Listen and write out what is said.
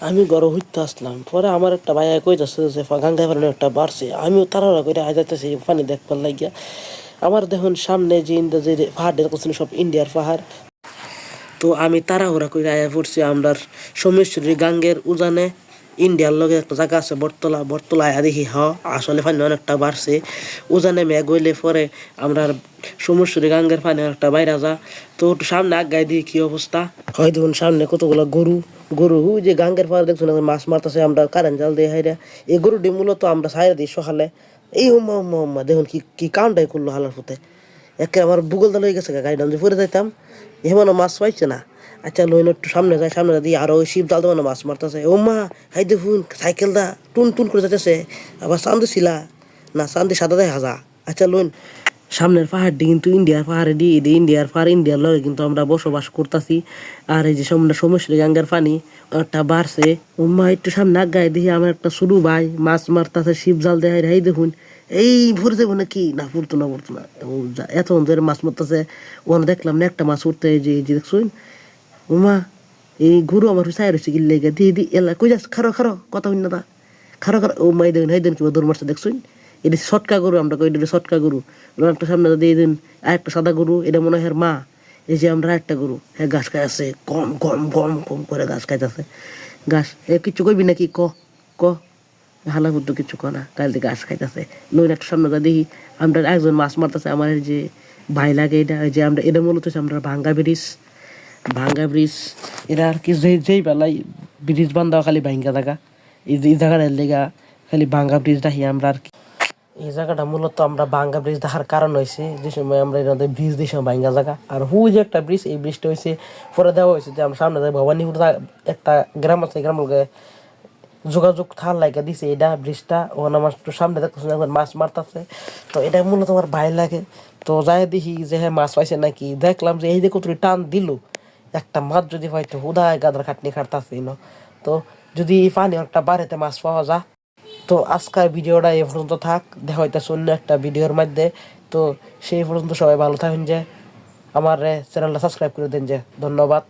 আমি গরম হইতে আসলাম। পরে আমার একটা ভাইয়া কইতাছে যে গাঙ্গায় পানি একটা বাড়ছে। আমিও তাড়াহুড়া করে আইতাছি পানি দেখবার লাগিয়া। আমার দেখুন সামনে যে ইন্দা যে পাহাড় দেখছেন সব ইন্ডিয়ার পাহাড়। তো আমি তাড়াহুড়া করে আয়া পড়ছি আমরা সোমেশ্বরী গাঙ্গের উজানে। ইন্ডিয়ার লগে একটা জায়গা আছে, বটতলা। আয়া দেখি, হ, আসলে পানি অনেকটা বাড়ছে। উজানে মেঘ হইলে পরে আমরা সোমেশ্বরী গাঙ্গের পানি অনেকটা বাইরে যা তো সামনে আগায় দিই কি অবস্থা। হয় দেখুন সামনে কতগুলো গরু। গরু যে গাঙ্গের পাড়ে দেখছ না মাছ মারতেছে আমরা কারেন্ট জাল দিয়ে হাইরা। এই গরুটি মূলত আমরা সাইরা দিই সকালে। এই উম্মা উম্মা উম্মা, দেখুন কি কি কামটাই করল হালার পথে। একে আমার বুগল দল হয়ে গেছে গাড়ি ডান পরে যাইতাম। এমনও মাছ পাইছে না। আচ্ছা লইন একটু সামনে যায় সামনে দিয়ে আরও ওই শিব জাল দেওয়ানো মাছ মারতেছে। ও মা হাই দেখুন সাইকেল দা টুন টুন করে যাইতেছে। আবার চান্দি ছিলা না, চান্দি সাদা দেয় হাজা। আচ্ছা লইন সামনের পাহাড়টি কিন্তু ইন্ডিয়ার পাহাড়ে দিয়ে এটি ইন্ডিয়ার পাহাড়, ইন্ডিয়ার লগে কিন্তু আমরা বসবাস করতেছি। আর এই যে সামনে সমুদ্র গাঙ্গের পানি, একটা বাড়ছে। উম্মা, একটু সামনে আগায় দেখি আমার একটা শুরু ভাই মাছ মারতাছে, শিব জাল দেয় এই দেখুন। এই ভরে দেবো নাকি? না পড়তো না পড়তো না। এত ধরে মাছ মারতেছে। ওখানে দেখলাম না একটা মাছ উঠতে, এই যে এই যে দেখছুন? উমা এই গুরু আমার সাই রয়েছে গিলে গে দিয়ে দি এলা, কই যাস? খারো খারো কথা হইন না তা। খারো খারো ও মাই দেখুন হাই দেন কিবা দৌড় মারছে, দেখছুন? এটা সটকা গরু, আমরা কই, এটা সটকা গরু। একটা সামনে দিয়ে দিন একটা সাদা গরু, এটা মনে হয় মা, এই যে আমরা একটা গরু। হ্যাঁ ঘাস খাই আছে কম কম কম কম করে ঘাস খাইতেছে। ঘাস, এ কিছু কইবি নাকি? ক ক। হালা বুদ্ধ কিছু কনা কাল থেকে ঘাস খাইতেছে। নইন একটা সামনে যা দেখি, আমরা একজন মাছ মারতেছে, আমার যে ভাই লাগে এটা যে আমরা, এটা মূলত আমরা ভাঙ্গা ব্রিজ। ভাঙ্গা ব্রিজ, এরা আর কি যেই যেই বেলায় ব্রিজ বান্ধা খালি ভাঙ্গা যে, এই জায়গাটার লেগা খালি ভাঙ্গা ব্রিজ দেখি আমরা আর কি এই জায়গাটা মূলত আমরা ভাঙ্গা ব্রিজ দেখার কারণ হয়েছে যে সময় আমরা এখানে ব্রিজ দিয়েছিলাম বাঙ্গা জায়গা। আর হু যে একটা ব্রিজ এই ব্রিজটা হয়েছে পরে দেওয়া হয়েছে যে আমরা সামনে ভবানীপুর একটা গ্রাম আছে, গ্রাম যোগাযোগ থার লাইকা দিছে এটা ব্রিজটা ওখানে আমার একটু সামনে দেখতেছে এখন মাছ মারতেছে। তো এটা মূলত আমার ভাই লাগে। তো যাই দেখি যে হ্যাঁ মাছ পাইছে নাকি, দেখলাম যে এই যে কত টান দিল। একটা মাছ যদি হয়তো হুদায় গাদার খাটনি খাটতাছে না তো যদি এই পানি একটা বাড়িতে মাছ পাওয়া যায় তো আজকের ভিডিওটা এ পর্যন্ত থাক। দেখা হইতেছে অন্য একটা ভিডিওর মধ্যে। তো সেই পর্যন্ত সবাই ভালো থাকেন যে। আমার চ্যানেলটা সাবস্ক্রাইব করে দেন যে। ধন্যবাদ।